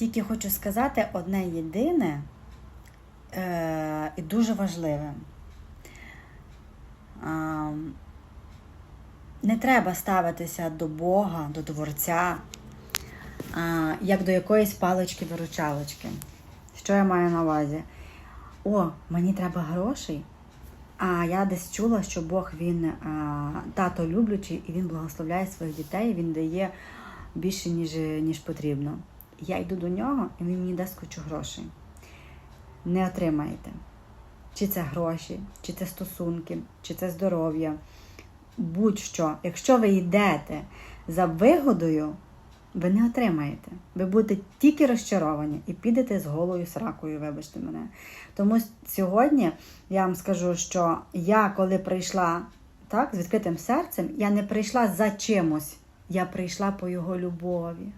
Тільки хочу сказати одне єдине е, і дуже важливе. Не треба ставитися до Бога, до Творця, а, як до якоїсь палички-виручалочки. Що я маю на увазі? О, мені треба грошей. А я десь чула, що Бог він а, тато люблячий і він благословляє своїх дітей, він дає більше, ніж, ніж потрібно. Я йду до нього, і він мені дасть кучу грошей. Не отримаєте. Чи це гроші, чи це стосунки, чи це здоров'я. Будь-що, якщо ви йдете за вигодою, ви не отримаєте. Ви будете тільки розчаровані і підете з голою сракою, вибачте мене. Тому сьогодні я вам скажу, що я, коли прийшла так, з відкритим серцем, я не прийшла за чимось, я прийшла по його любові.